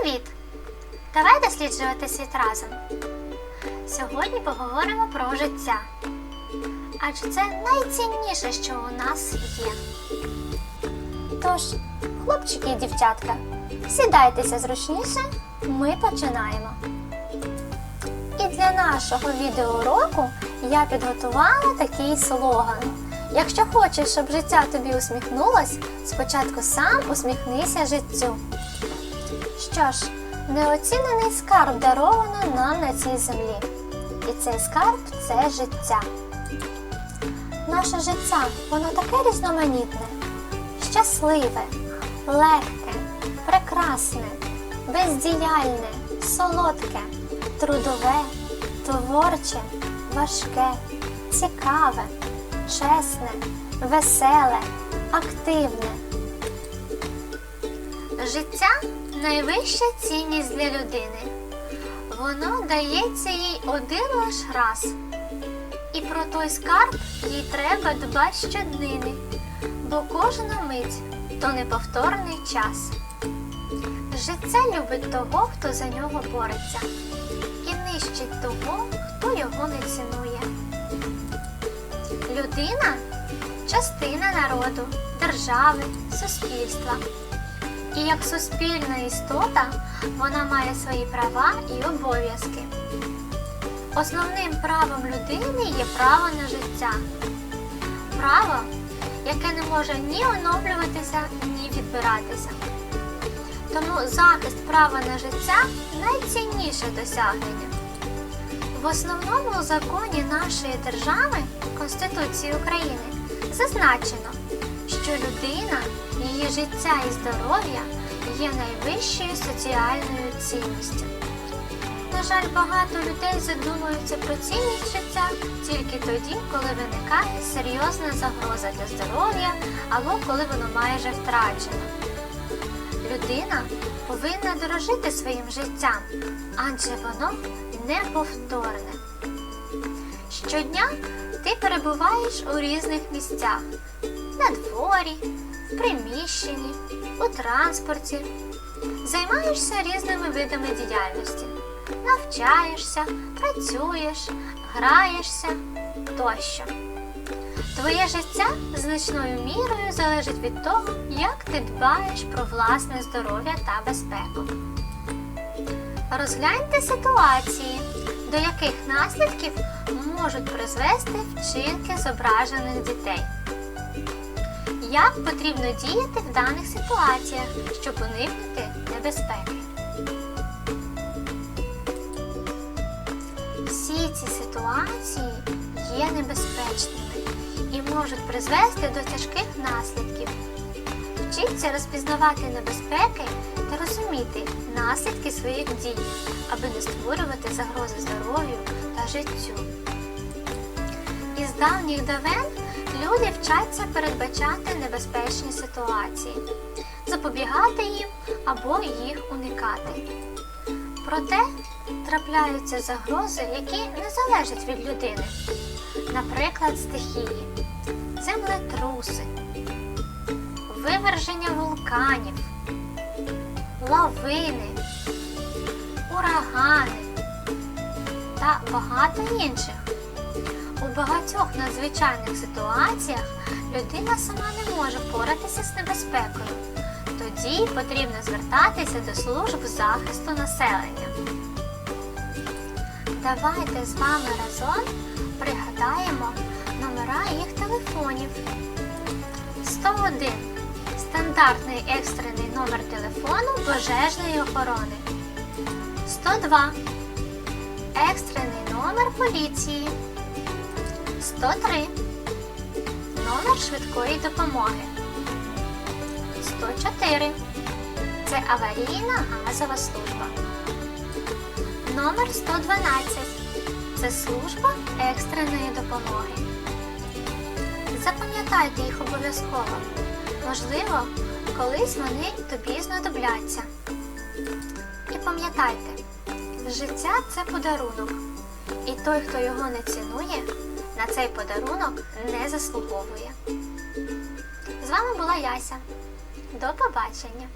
Привіт! Давай досліджувати світ разом. Сьогодні поговоримо про життя. Адже це найцінніше, що у нас є. Тож, хлопчики і дівчатка, сідайтеся зручніше, ми починаємо. І для нашого відеоуроку я підготувала такий слоган. Якщо хочеш, щоб життя тобі усміхнулось, спочатку сам усміхнися життю. Що ж, неоцінений скарб даровано нам на цій землі. І цей скарб це життя. Наше життя, воно таке різноманітне, щасливе, легке, прекрасне, бездіяльне, солодке, трудове, творче, важке, цікаве, чесне, веселе, активне. Життя найвища цінність для людини. Воно дається їй один лиш раз. І про той скарб їй треба дбати щоднини, бо кожна мить то неповторний час. Життя любить того, хто за нього бореться, і нищить того, хто його не цінує. Людина частина народу, держави, суспільства. І як суспільна істота вона має свої права і обов'язки. Основним правом людини є право на життя. Право, яке не може ні оновлюватися, ні відбиратися. Тому захист права на життя найцінніше досягнення. В основному законі нашої держави, Конституції України, зазначено, що людина, її життя і здоров'я є найвищою соціальною цінністю. На жаль, багато людей задумуються про цінність життя тільки тоді, коли виникає серйозна загроза для здоров'я або коли воно майже втрачено. Людина повинна дорожити своїм життям, адже воно неповторне. Щодня ти перебуваєш у різних місцях на дворі, в приміщенні, у транспорті, займаєшся різними видами діяльності, навчаєшся, працюєш, граєшся тощо. Твоє життя значною мірою залежить від того, як ти дбаєш про власне здоров'я та безпеку. Розгляньте ситуації, до яких наслідків можуть призвести вчинки зображених дітей. Як потрібно діяти в даних ситуаціях, щоб уникнути небезпеки? Всі ці ситуації є небезпечними і можуть призвести до тяжких наслідків. Вчіться розпізнавати небезпеки та розуміти наслідки своїх дій, аби не створювати загрози здоров'ю та життю. Із давніх давен люди вчаться передбачати небезпечні ситуації, запобігати їм або їх уникати. Проте трапляються загрози, які не залежать від людини, наприклад, стихії, землетруси, виверження вулканів, лавини, урагани та багато інших. У багатьох надзвичайних ситуаціях людина сама не може впоратися з небезпекою. Тоді потрібно звертатися до служб захисту населення. Давайте з вами разом пригадаємо номера їх телефонів. 101 стандартний екстрений номер телефону пожежної охорони. 102 екстрений номер поліції. 103 номер швидкої допомоги. 104 це аварійна газова служба. Номер 112 це служба екстреної допомоги. Запам'ятайте їх обов'язково. Можливо, колись вони тобі знадобляться. І пам'ятайте, життя це подарунок. І той, хто його не цінує, на цей подарунок не заслуговує. З вами була Яся. До побачення!